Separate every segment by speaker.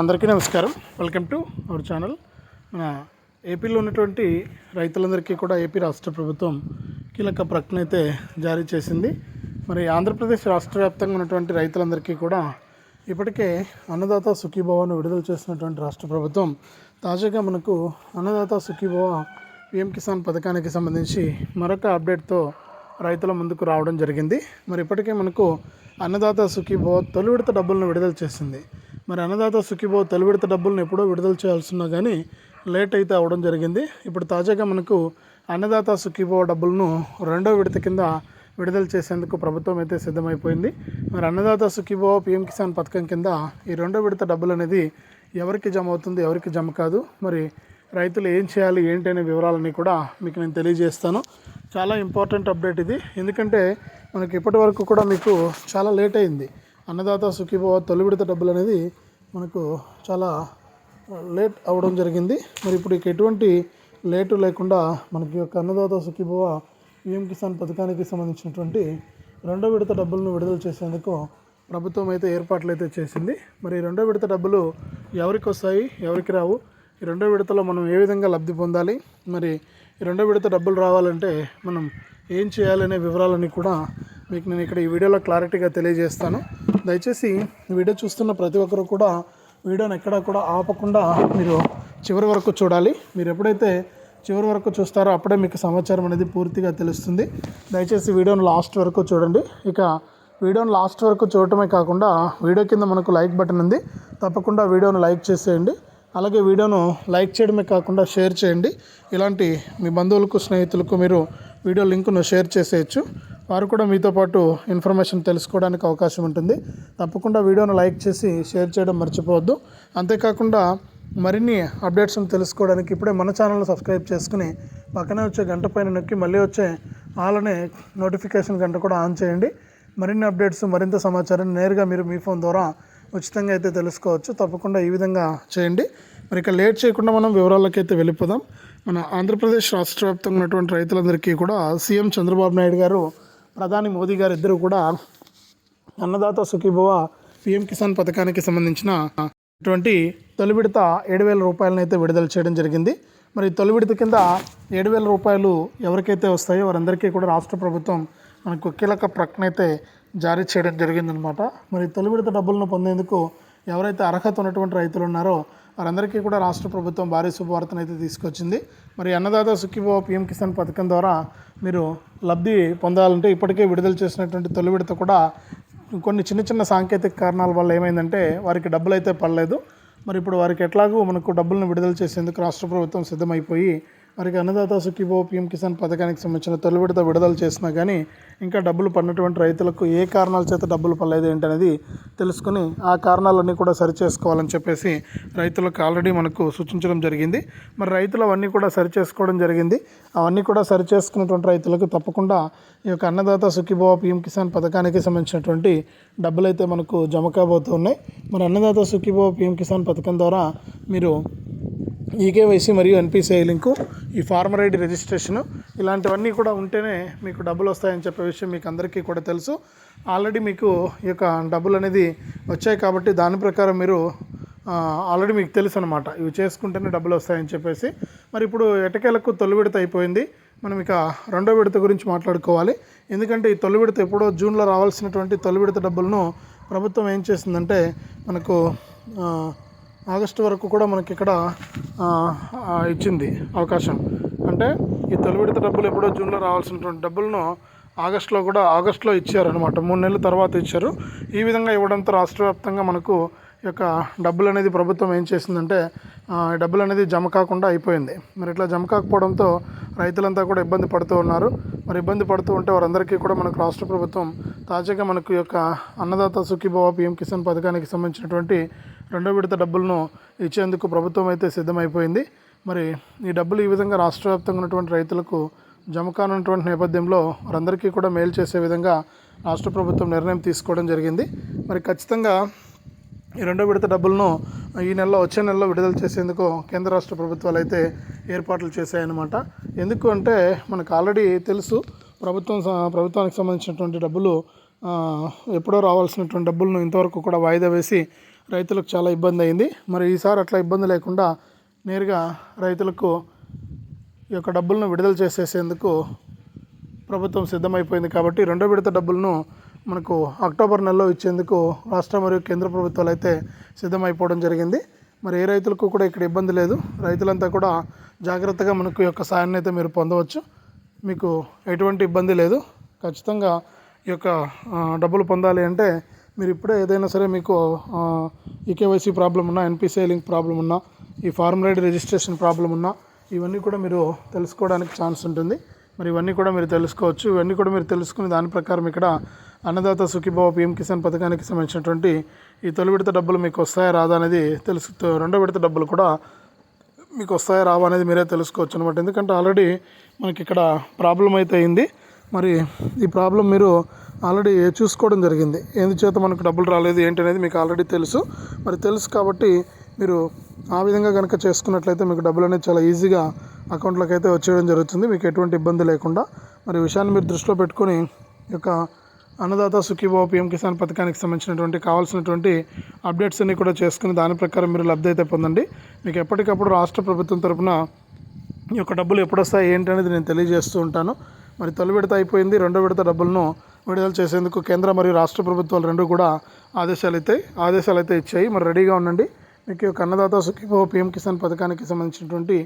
Speaker 1: అందరికీ నమస్కారం. Welcome to our channel మన ఏపీలో ఉన్నటువంటి రైతులందరికీ కూడా ఏపీ రాష్ట్ర ప్రభుత్వం కీలక ప్రకటన అయితే జారీ చేసింది. మరి ఆంధ్రప్రదేశ్ రాష్ట్ర వ్యాప్తంగా ఉన్నటువంటి రైతులందరికీ కూడా ఇప్పటికే అన్నదాత సుఖీభవాను విడుదల చేసినటువంటి రాష్ట్ర ప్రభుత్వం తాజాగా మనకు అన్నదాత సుఖీభవ పిఎం కిసాన్ పథకానికి సంబంధించి మరొక అప్డేట్తో రైతుల ముందుకు రావడం జరిగింది. మరి ఇప్పటికే మనకు అన్నదాత సుఖీభవ తొలి విడత డబ్బులను విడుదల చేసింది. మరి అన్నదాత సుఖీభవ తొలి డబ్బులను ఎప్పుడో విడుదల చేయాల్సిన కానీ లేట్ అయితే అవడం జరిగింది. ఇప్పుడు తాజాగా మనకు అన్నదాత సుఖీభవ డబ్బులను రెండో విడత కింద విడుదల చేసేందుకు ప్రభుత్వం అయితే సిద్ధమైపోయింది. మరి అన్నదాత సుఖీభవ పిఎం కిసాన్ పథకం కింద ఈ రెండో విడత డబ్బులు అనేది ఎవరికి జమ అవుతుంది ఎవరికి జమ కాదు. మరి రైతులు ఏం చేయాలి ఏంటి అనే వివరాలన్నీ కూడా మీకు నేను తెలియజేస్తాను. చాలా ఇంపార్టెంట్ అప్డేట్ ఇది. ఎందుకంటే మనకి ఇప్పటి వరకు కూడా మీకు చాలా లేట్ అయింది. అన్నదాత సుఖీభవ తొలి విడత డబ్బులు అనేది మనకు చాలా లేట్ అవ్వడం జరిగింది. మరి ఇప్పుడు ఇక ఎటువంటి లేటు లేకుండా మనకి యొక్క అన్నదాత సుఖీభవ పిఎం కిసాన్ పథకానికి సంబంధించినటువంటి రెండో విడత డబ్బులను విడుదల చేసేందుకు ప్రభుత్వం అయితే ఏర్పాట్లు అయితే చేసింది. మరి రెండో విడత డబ్బులు ఎవరికి వస్తాయి ఎవరికి రావు ఈ రెండో విడతలో మనం ఏ విధంగా లబ్ధి పొందాలి మరి ఈ రెండో విడత డబ్బులు రావాలంటే మనం ఏం చేయాలనే వివరాలన్నీ కూడా మీకు నేను ఇక్కడ ఈ వీడియోలో క్లారిటీగా తెలియజేస్తాను. దయచేసి వీడియో చూస్తున్న ప్రతి ఒక్కరు కూడా వీడియోని ఎక్కడా కూడా ఆపకుండా మీరు చివరి వరకు చూడాలి. మీరు ఎప్పుడైతే చివరి వరకు చూస్తారో అప్పుడే మీకు సమాచారం అనేది పూర్తిగా తెలుస్తుంది. దయచేసి వీడియోని లాస్ట్ వరకు చూడండి. ఇక వీడియోని లాస్ట్ వరకు చూడటమే కాకుండా వీడియో కింద మనకు లైక్ బటన్ ఉంది. తప్పకుండా వీడియోను లైక్ చేసేయండి. అలాగే వీడియోను లైక్ చేయడమే కాకుండా షేర్ చేయండి. ఇలాంటి మీ బంధువులకు స్నేహితులకు మీరు వీడియో లింకును షేర్ చేసేయచ్చు. వారు కూడా మీతో పాటు ఇన్ఫర్మేషన్ తెలుసుకోవడానికి అవకాశం ఉంటుంది. తప్పకుండా వీడియోను లైక్ చేసి షేర్ చేయడం మర్చిపోవద్దు. అంతేకాకుండా మరిన్ని అప్డేట్స్ని తెలుసుకోవడానికి ఇప్పుడే మన ఛానల్ని సబ్స్క్రైబ్ చేసుకుని పక్కనే వచ్చే గంట పైన నొక్కి మళ్ళీ వచ్చే ఆలనే నోటిఫికేషన్ గంట కూడా ఆన్ చేయండి. మరిన్ని అప్డేట్స్ మరింత సమాచారాన్ని నేరుగా మీరు మీ ఫోన్ ద్వారా ఉచితంగా అయితే తెలుసుకోవచ్చు. తప్పకుండా ఈ విధంగా చేయండి. మరి ఇక లేట్ చేయకుండా మనం వివరాలకైతే వెళ్ళిపోదాం. మన ఆంధ్రప్రదేశ్ రాష్ట్ర వ్యాప్తంగా ఉన్నటువంటి రైతులందరికీ కూడా సీఎం చంద్రబాబు నాయుడు గారు ప్రధాని మోదీ గారు ఇద్దరు కూడా అన్నదాత సుఖీభవ పిఎం కిసాన్ పథకానికి సంబంధించిన ఇటువంటి తొలి విడత ఏడు వేల రూపాయలను అయితే విడుదల చేయడం జరిగింది. మరి తొలి విడత కింద ఏడు వేల రూపాయలు ఎవరికైతే వస్తాయో వారందరికీ కూడా రాష్ట్ర ప్రభుత్వం మనకు కీలక ప్రకటన అయితే జారీ చేయడం జరిగిందనమాట మరి తొలి విడత డబ్బులను పొందేందుకు ఎవరైతే అర్హత ఉన్నటువంటి రైతులు ఉన్నారో వారందరికీ కూడా రాష్ట్ర ప్రభుత్వం భారీ శుభవార్తను అయితే తీసుకొచ్చింది. మరి అన్నదాత సుఖీభావ పిఎం కిసాన్ పథకం ద్వారా మీరు లబ్ధి పొందాలంటే ఇప్పటికే విడుదల చేసినటువంటి తొలి విడత కూడా కొన్ని చిన్న చిన్న సాంకేతిక కారణాల వల్ల ఏమైందంటే వారికి డబ్బులు అయితే పడలేదు. మరి ఇప్పుడు వారికి ఎట్లాగూ మనకు డబ్బులను విడుదల చేసేందుకు రాష్ట్ర ప్రభుత్వం సిద్ధమైపోయి వారికి అన్నదాత సుఖీభో పిఎం కిసాన్ పథకానికి సంబంధించిన తొలి విడత విడుదల చేసినా కానీ ఇంకా డబ్బులు పడినటువంటి రైతులకు ఏ కారణాల చేత డబ్బులు పడలేదు ఏంటనేది తెలుసుకుని ఆ కారణాలన్నీ కూడా సరి చేసుకోవాలని చెప్పేసి రైతులకు ఆల్రెడీ మనకు సూచించడం జరిగింది. మరి రైతులు అవన్నీ కూడా సరి చేసుకోవడం జరిగింది. అవన్నీ కూడా సరి చేసుకున్నటువంటి రైతులకు తప్పకుండా ఈ యొక్క అన్నదాత సుఖీభవ పిఎం కిసాన్ పథకానికి సంబంధించినటువంటి డబ్బులు అయితే మనకు జమ కాబోతున్నాయి. మరి అన్నదాత సుఖీభవ పిఎం కిసాన్ పథకం ద్వారా మీరు ఈకేవైసీ మరియు ఎన్పిసిఐ లింకు ఈ ఫార్మర్ ఐడి రిజిస్ట్రేషను. ఇలాంటివన్నీ కూడా ఉంటేనే మీకు డబ్బులు వస్తాయని చెప్పే విషయం మీకు అందరికీ కూడా తెలుసు. ఆల్రెడీ మీకు ఈ యొక్క డబ్బులు అనేది వచ్చాయి కాబట్టి దాని ప్రకారం మీరు ఆల్రెడీ మీకు తెలుసు అనమాట ఇవి చేసుకుంటేనే డబ్బులు వస్తాయని చెప్పేసి. మరి ఇప్పుడు ఎటకేలకు తొలి విడత అయిపోయింది. మనం ఇక రెండో విడత గురించి మాట్లాడుకోవాలి. ఎందుకంటే ఈ తొలి విడత ఎప్పుడో జూన్లో రావాల్సినటువంటి తొలి విడత డబ్బులను ప్రభుత్వం ఏం చేసిందంటే మనకు ఆగస్టు వరకు కూడా మనకి ఇక్కడ ఇచ్చింది అవకాశం. అంటే ఈ తొలి విడత డబ్బులు ఎప్పుడో జూన్లో రావాల్సినటువంటి డబ్బులను ఆగస్టులో కూడా ఆగస్టులో ఇచ్చారనమాట మూడు నెలల తర్వాత ఇచ్చారు. ఈ విధంగా ఇవ్వడంతో రాష్ట్ర వ్యాప్తంగా మనకు ఈ యొక్క డబ్బులు అనేది ప్రభుత్వం ఏం చేసిందంటే డబ్బులు అనేది జమ కాకుండా అయిపోయింది. మరి ఇట్లా జమ కాకపోవడంతో రైతులంతా కూడా ఇబ్బంది పడుతూ ఉన్నారు. మరి ఇబ్బంది పడుతూ ఉంటే వారందరికీ కూడా మనకు రాష్ట్ర ప్రభుత్వం తాజాగా మనకు ఈ యొక్క అన్నదాత సుఖీభవ పిఎం కిసాన్ పథకానికి సంబంధించినటువంటి రెండో విడత డబ్బులను ఇచ్చేందుకు ప్రభుత్వం అయితే సిద్ధమైపోయింది. మరి ఈ డబ్బులు ఈ విధంగా రాష్ట్ర వ్యాప్తంగా ఉన్నటువంటి రైతులకు జమ కానున్నటువంటి నేపథ్యంలో వారందరికీ కూడా మేలు చేసే విధంగా రాష్ట్ర ప్రభుత్వం నిర్ణయం తీసుకోవడం జరిగింది. మరి ఖచ్చితంగా ఈ రెండో విడత డబ్బులను ఈ నెలలో వచ్చే నెలలో విడుదల చేసేందుకు కేంద్ర రాష్ట్ర ప్రభుత్వాలు అయితే ఏర్పాట్లు చేశాయన్నమాట. ఎందుకు అంటే మనకు ఆల్రెడీ తెలుసు ప్రభుత్వం స- ప్రభుత్వానికి సంబంధించినటువంటి డబ్బులు ఎప్పుడో రావాల్సినటువంటి డబ్బులను ఇంతవరకు కూడా వాయిదా వేసి రైతులకు చాలా ఇబ్బంది అయింది. మరి ఈసారి అట్లా ఇబ్బంది లేకుండా నేరుగా రైతులకు ఈ యొక్క డబ్బులను విడుదల చేసేసేందుకు ప్రభుత్వం సిద్ధమైపోయింది కాబట్టి రెండో విడత డబ్బులను మనకు అక్టోబర్ నెలలో ఇచ్చేందుకు రాష్ట్ర మరియు కేంద్ర ప్రభుత్వాలు అయితే సిద్ధమైపోవడం జరిగింది. మరి ఏ రైతులకు కూడా ఇక్కడ ఇబ్బంది లేదు. రైతులంతా కూడా జాగ్రత్తగా మనకు యొక్క సాయాన్ని అయితే మీరు పొందవచ్చు. మీకు ఎటువంటి ఇబ్బంది లేదు. ఖచ్చితంగా ఈ యొక్క డబ్బులు పొందాలి అంటే మీరు ఇప్పుడే ఏదైనా సరే మీకు ఈకేవైసీ ప్రాబ్లం ఉన్నా ఎన్పిసిఐ లింక్ ప్రాబ్లం ఉన్నా ఈ ఫార్మ్ రైడ్ రిజిస్ట్రేషన్ ప్రాబ్లం ఉన్నా ఇవన్నీ కూడా మీరు తెలుసుకోవడానికి ఛాన్స్ ఉంటుంది. మరి ఇవన్నీ కూడా మీరు తెలుసుకోవచ్చు. ఇవన్నీ కూడా మీరు తెలుసుకుని దాని ప్రకారం ఇక్కడ అన్నదాత సుఖీభావ పిఎం కిసాన్ పథకానికి సంబంధించినటువంటి ఈ తొలి విడత డబ్బులు మీకు వస్తాయా రాదా అనేది తెలుసు. రెండో విడత డబ్బులు కూడా మీకు వస్తాయా రావా అనేది మీరే తెలుసుకోవచ్చు అనమాట ఎందుకంటే ఆల్రెడీ మనకి ఇక్కడ ప్రాబ్లం అయితే అయింది. మరి ఈ ప్రాబ్లం మీరు ఆల్రెడీ చూసుకోవడం జరిగింది. ఎందుచేత మనకు డబ్బులు రాలేదు ఏంటి అనేది మీకు ఆల్రెడీ తెలుసు. మరి తెలుసు కాబట్టి మీరు ఆ విధంగా కనుక చేసుకున్నట్లయితే మీకు డబ్బులు అనేది చాలా ఈజీగా అకౌంట్లోకి అయితే వచ్చేయడం జరుగుతుంది. మీకు ఎటువంటి ఇబ్బంది లేకుండా. మరి విషయాన్ని మీరు దృష్టిలో పెట్టుకొని యొక్క అన్నదాత సుఖీభావ పిఎం కిసాన్ పథకానికి సంబంధించినటువంటి కావాల్సినటువంటి అప్డేట్స్ అన్ని కూడా చేసుకుని దాని ప్రకారం మీరు లబ్ధి అయితే పొందండి. మీకు ఎప్పటికప్పుడు రాష్ట్ర ప్రభుత్వం తరఫున ఈ యొక్క డబ్బులు ఎప్పుడు వస్తాయి ఏంటి అనేది నేను తెలియజేస్తూ ఉంటాను. మరి తొలి విడత అయిపోయింది రెండో విడత డబ్బులను విడుదల చేసేందుకు కేంద్ర మరియు రాష్ట్ర ప్రభుత్వాలు రెండు కూడా ఆదేశాలు అయితే ఆదేశాలు అయితే ఇచ్చాయి. మరి రెడీగా ఉండండి. మీకు ఈ యొక్క అన్నదాత సుఖీభావ పిఎం కిసాన్ పథకానికి సంబంధించినటువంటి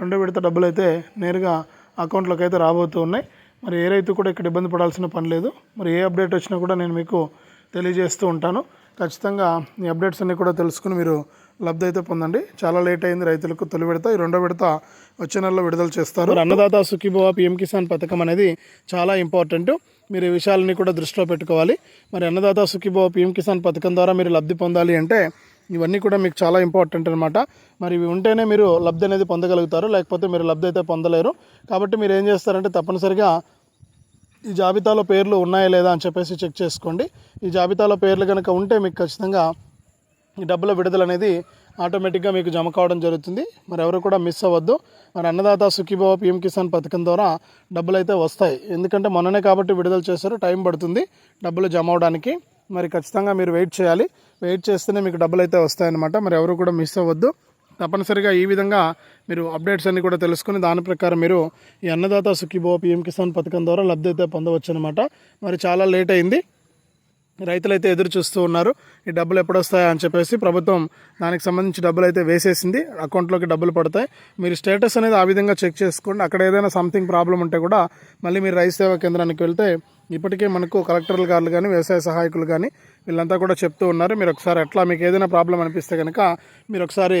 Speaker 1: రెండో విడత డబ్బులు అయితే నేరుగా అకౌంట్లోకి అయితే రాబోతూ ఉన్నాయి. మరి ఏ రైతు కూడా ఇక్కడ ఇబ్బంది పడాల్సిన పని లేదు. మరి ఏ అప్డేట్ వచ్చినా కూడా నేను మీకు తెలియజేస్తూ ఉంటాను. ఖచ్చితంగా ఈ అప్డేట్స్ అన్నీ కూడా తెలుసుకుని మీరు లబ్ధి అయితే పొందండి. చాలా లేట్ అయింది రైతులకు తొలి విడత ఈ రెండో విడత వచ్చే నెలలో విడుదల చేస్తారు. అన్నదాత సుఖీభవ పిఎం కిసాన్ పథకం అనేది చాలా ఇంపార్టెంట్. మీరు ఈ విషయాలని కూడా దృష్టిలో పెట్టుకోవాలి. మరి అన్నదాత సుఖీభవ పిఎం కిసాన్ పథకం ద్వారా మీరు లబ్ధి పొందాలి అంటే ఇవన్నీ కూడా మీకు చాలా ఇంపార్టెంట్ అనమాట మరి ఇవి ఉంటేనే మీరు లబ్ధి అనేది పొందగలుగుతారు లేకపోతే మీరు లబ్ధి అయితే పొందలేరు. కాబట్టి మీరు ఏం చేస్తారంటే తప్పనిసరిగా ఈ జాబితాలో పేర్లు ఉన్నాయా లేదా అని చెప్పేసి చెక్ చేసుకోండి. ఈ జాబితాలో పేర్లు కనుక ఉంటే మీకు ఖచ్చితంగా ఈ డబ్బుల విడుదల అనేది ఆటోమేటిక్గా మీకు జమ కావడం జరుగుతుంది. మరి ఎవరు కూడా మిస్ అవ్వద్దు. మరి అన్నదాత సుఖీభావ పిఎం కిసాన్ పథకం ద్వారా డబ్బులు అయితే వస్తాయి. ఎందుకంటే మొన్ననే కాబట్టి విడుదల చేశారు. టైం పడుతుంది డబ్బులు జమ అవడానికి. మరి ఖచ్చితంగా మీరు వెయిట్ చేయాలి. వెయిట్ చేస్తేనే మీకు డబ్బులు అయితే వస్తాయన్నమాట. మరి ఎవరు కూడా మిస్ అవ్వద్దు. తప్పనిసరిగా ఈ విధంగా మీరు అప్డేట్స్ అన్ని కూడా తెలుసుకుని దాని ప్రకారం మీరు ఈ అన్నదాత సుఖీభావ పిఎం కిసాన్ పథకం ద్వారా లబ్ధి అయితే పొందవచ్చు అనమాట మరి చాలా లేట్ అయింది. రైతులైతే ఎదురు చూస్తూ ఉన్నారు. ఈ డబ్బులు ఎప్పుడు అని చెప్పేసి ప్రభుత్వం దానికి సంబంధించి డబ్బులు అయితే వేసేసింది. అకౌంట్లోకి డబ్బులు పడతాయి. మీరు స్టేటస్ అనేది ఆ విధంగా చెక్ చేసుకోండి. అక్కడ ఏదైనా సంథింగ్ ప్రాబ్లం ఉంటే కూడా మళ్ళీ మీరు రైతు సేవా కేంద్రానికి వెళ్తే ఇప్పటికే మనకు కలెక్టర్లు గారు కానీ వ్యవసాయ సహాయకులు కానీ వీళ్ళంతా కూడా చెప్తూ ఉన్నారు. మీరు ఒకసారి ఎట్లా మీకు ఏదైనా ప్రాబ్లం అనిపిస్తే కనుక మీరు ఒకసారి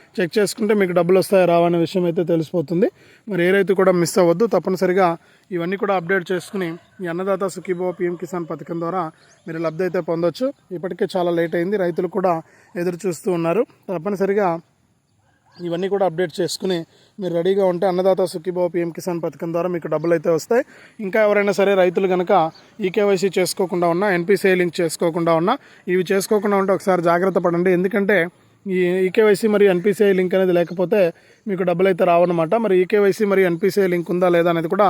Speaker 1: చెక్ చేసుకుంటే మీకు డబ్బులు వస్తాయా రావనే విషయం అయితే తెలిసిపోతుంది. మరి ఏ రైతు కూడా మిస్ అవ్వద్దు. తప్పనిసరిగా ఇవన్నీ కూడా అప్డేట్ చేసుకుని ఈ అన్నదాత సుఖీభవ పిఎం కిసాన్ పథకం ద్వారా మీరు లబ్ధి అయితే పొందొచ్చు. ఇప్పటికే చాలా లేట్ అయింది. రైతులు కూడా ఎదురు చూస్తూ ఉన్నారు. తప్పనిసరిగా ఇవన్నీ కూడా అప్డేట్ చేసుకుని మీరు రెడీగా ఉంటే అన్నదాత సుఖీభావ పిఎం కిసాన్ పథకం ద్వారా మీకు డబ్బులు అయితే వస్తాయి. ఇంకా ఎవరైనా సరే రైతులు కనుక ఈకేవైసీ చేసుకోకుండా ఉన్నా ఎన్పిసిఐ లింక్ చేసుకోకుండా ఉన్నా ఇవి చేసుకోకుండా ఉంటే ఒకసారి జాగ్రత్త పడండి. ఎందుకంటే ఈ ఈకేవైసీ మరియు ఎన్పిసిఐ లింక్ అనేది లేకపోతే మీకు డబ్బులు అయితే రావన్నమాట. మరి ఈకేవైసీ మరియు ఎన్పిసిఐ లింక్ ఉందా లేదా అనేది కూడా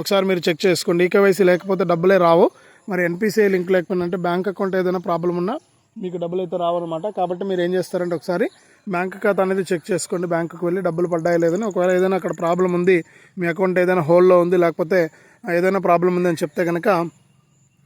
Speaker 1: ఒకసారి మీరు చెక్ చేసుకోండి. ఈకేవైసీ లేకపోతే డబ్బులే రావు. మరి ఎన్పిసిఐ లింక్ లేకపోయినా అంటే బ్యాంక్ అకౌంట్ ఏదైనా ప్రాబ్లం ఉన్నా మీకు డబ్బులు అయితే రావన్నమాట. కాబట్టి మీరు ఏం చేస్తారంటే ఒకసారి బ్యాంక్ ఖాతా అనేది చెక్ చేసుకోండి. బ్యాంకుకి వెళ్ళి డబ్బులు పడ్డాయి లేదని. ఒకవేళ ఏదైనా అక్కడ ప్రాబ్లం ఉంది మీ అకౌంట్ ఏదైనా హోల్లో ఉంది లేకపోతే ఏదైనా ప్రాబ్లం ఉంది అని చెప్తే కనుక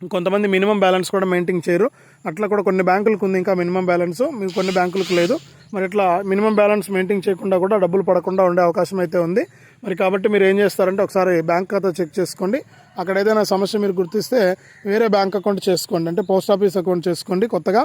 Speaker 1: కొంతమంది మినిమం బ్యాలెన్స్ కూడా మెయింటైన్ చేయరు. అట్లా కూడా కొన్ని బ్యాంకులకు ఉంది ఇంకా మినిమం బ్యాలెన్స్. మీకు కొన్ని బ్యాంకులకు లేదు. మరి ఇట్లా మినిమం బ్యాలెన్స్ మెయింటైన్ చేయకుండా కూడా డబ్బులు పడకుండా ఉండే అవకాశం అయితే ఉంది. మరి కాబట్టి మీరు ఏం చేస్తారంటే ఒకసారి బ్యాంక్ ఖాతా చెక్ చేసుకోండి. అక్కడ ఏదైనా సమస్య మీరు గుర్తిస్తే వేరే బ్యాంక్ అకౌంట్ చేసుకోండి. అంటే పోస్ట్ ఆఫీస్ అకౌంట్ చేసుకోండి కొత్తగా.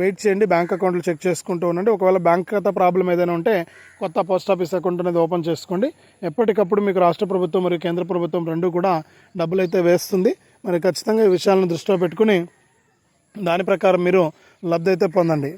Speaker 1: వెయిట్ చేయండి బ్యాంక్ అకౌంట్లు చెక్ చేసుకుంటూ ఉండండి. ఒకవేళ బ్యాంక్ ఖాతా ప్రాబ్లం ఏదైనా ఉంటే కొత్త పోస్ట్ ఆఫీస్ అకౌంట్ అనేది ఓపెన్ చేసుకోండి. ఎప్పటికప్పుడు మీకు రాష్ట్ర ప్రభుత్వం మరియు కేంద్ర ప్రభుత్వం రెండు కూడా డబ్బులు అయితే వేస్తుంది. మరి ఖచ్చితంగా ఈ విషయాలను దృష్టిలో పెట్టుకుని దాని ప్రకారం మీరు లబ్ధి అయితే పొందండి.